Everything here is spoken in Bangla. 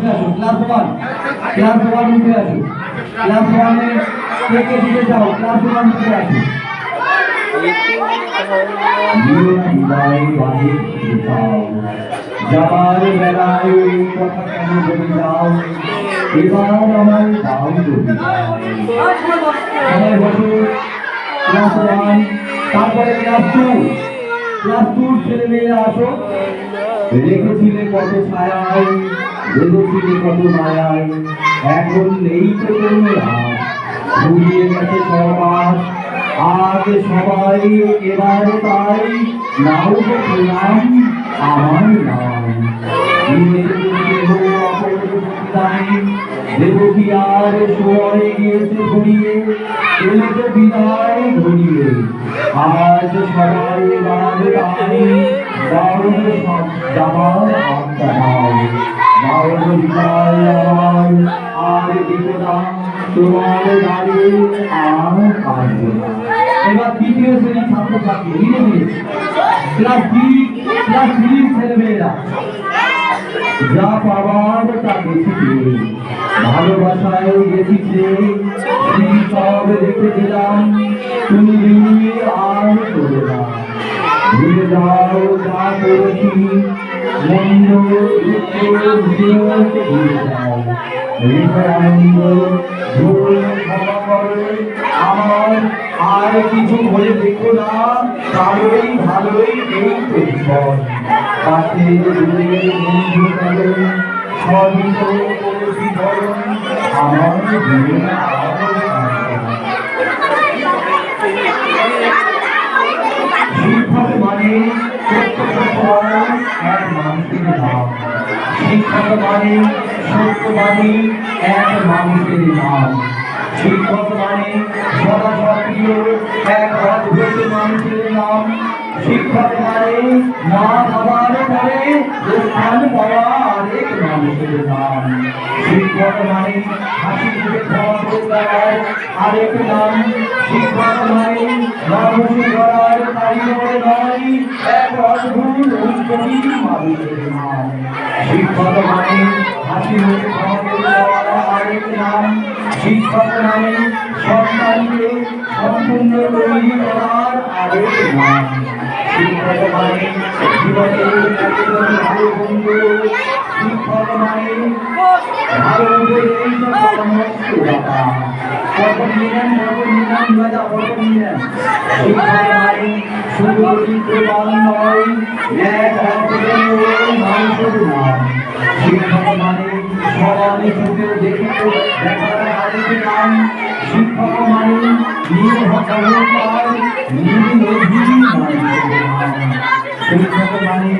ক্লাস ওয়ান ক্লাস ওয়ান উঠে আসো ক্লাস ওয়ানে কে কে দিতে চাও ক্লাস ওয়ান উঠে আসো যাবার বেলায় কথা কেন বলে যাও? তারপরে রেখেছিলে কত ছায়ায়। বেঁধেছিলে কত মায়ায়, এখন নেই তো কোনো ঘুরিয়ে গেছে সমাজ আজ সবাই এবার তাই নাও তো প্রণাম আমার নাম আর সময় গিয়েছে ঘুরিয়ে এলে বিদায় ঘুরিয়ে। আজ সবাই এবার তাই, দারুণ সব যাবার আত্মা আমার আর দিব তোমার দাঁড়িয়ে আর কাঁদবে এবার দ্বিতীয় শ্রেণির ছাত্রছাত্রী ধীরে ধীরে ক্লাস থ্রি ক্লাস থ্রির ছেলেমেয়েরা। যা পাবার তা গেছিলে ভালোবাসায় গেছিছে সব রেখে দিলাম। তুমি আর করে না। ভুলে যাও যা করেছি। মন্দ দুঃখ আনন্দ আমার আর কিছু বলে দেখো না ভালোই ভালোই এই আমার মানে সত্য সত্যবান এক মানুষের নাম মানে এক মানুষের নাম শিক্ষক মানে এক মানুষের নাম। শিক্ষক মানে পাওয়া আরেক মানুষের নাম। শিক্ষক মানে হাসি আরেক নাম শিক্ষক মানে মানুষ গড়ার কারিগর নয় এক অদ্ভুত নাম শিক্ষক মানে হাসি মুখে আরেক নাম শিক্ষক মানে সন্তানকে সম্পূর্ণ তৈরি করার আরেক নাম শিক্ষক মানে সবাই চোখে দেখে দেখার আরেক নাম শিক্ষক মানে নির্ভর নির্ভীর শিক্ষক মানে